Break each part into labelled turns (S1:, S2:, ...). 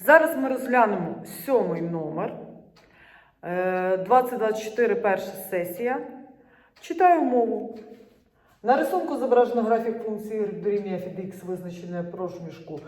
S1: Зараз ми розглянемо сьомий номер. Е, 2024 перша сесія. Читаю мову. На рисунку зображено графік функції дорівнює f визначене проміжку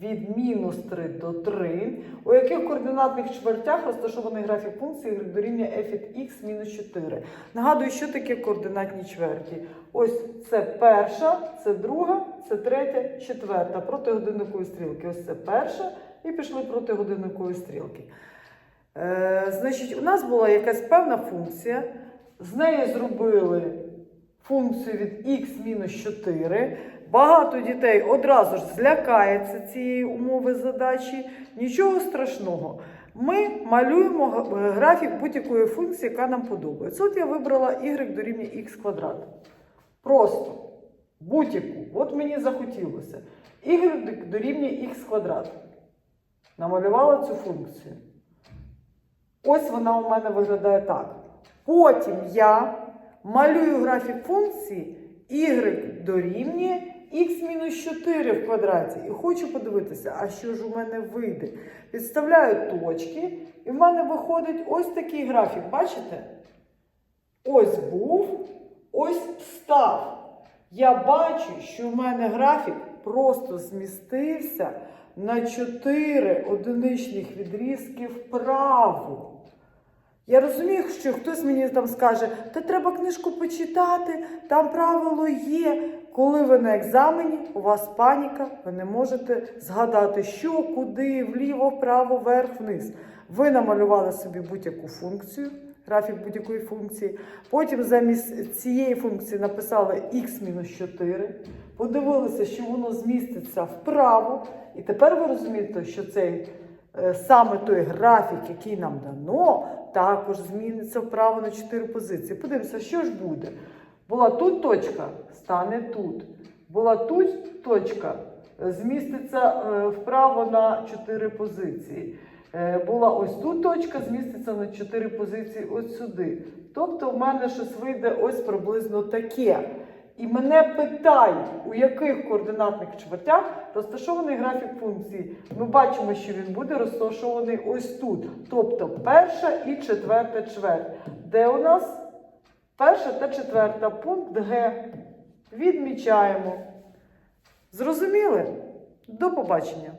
S1: від мінус 3 до 3, у яких координатних чвертях розташований графік функції дорівнює f від x мінус 4. Нагадую, що таке координатні чверті. Ось це перша, це друга, це третя, четверта проти годинникової стрілки. Ось це перша і пішли проти годинникової стрілки. Е, значить, у нас була якась певна функція, з неї зробили функцію від x-4. Багато дітей одразу ж злякається цієї умови задачі. Нічого страшного. Ми малюємо графік будь-якої функції, яка нам подобається. От я вибрала y дорівнює x квадрат. Просто будь-яку. От мені захотілося. y дорівнює x квадрат. Намалювала цю функцію. Ось вона у мене виглядає так. Потім я малюю графік функції y дорівнює x-4 в квадраті. І хочу подивитися, а що ж у мене вийде. Підставляю точки, і в мене виходить ось такий графік. Бачите? Ось був, ось став. Я бачу, що в мене графік просто змістився на 4 одиничних відрізки вправо. Я розумію, що хтось мені там скаже, та треба книжку почитати, там правило є. Коли ви на екзамені, у вас паніка, ви не можете згадати, що, куди, вліво, вправо, вверх, вниз. Ви намалювали собі будь-яку функцію, графік будь-якої функції. Потім замість цієї функції написали x-4, подивилися, що воно зміститься вправо. І тепер ви розумієте, що цей е, саме той графік, який нам дано, також зміниться вправо на 4 позиції. Подивимося, що ж буде. Була тут точка, стане тут. Була тут точка, зміститься е, вправо на 4 позиції. Е, Була ось тут точка, зміститься на 4 позиції ось сюди. Тобто в мене щось вийде ось приблизно таке. І мене питають, у яких координатних чвертях розташований графік функції. Ми бачимо, що він буде розташований ось тут. Тобто перша і четверта чверть. Де у нас перша та четверта пункт Г. Відмічаємо. Зрозуміли? До побачення!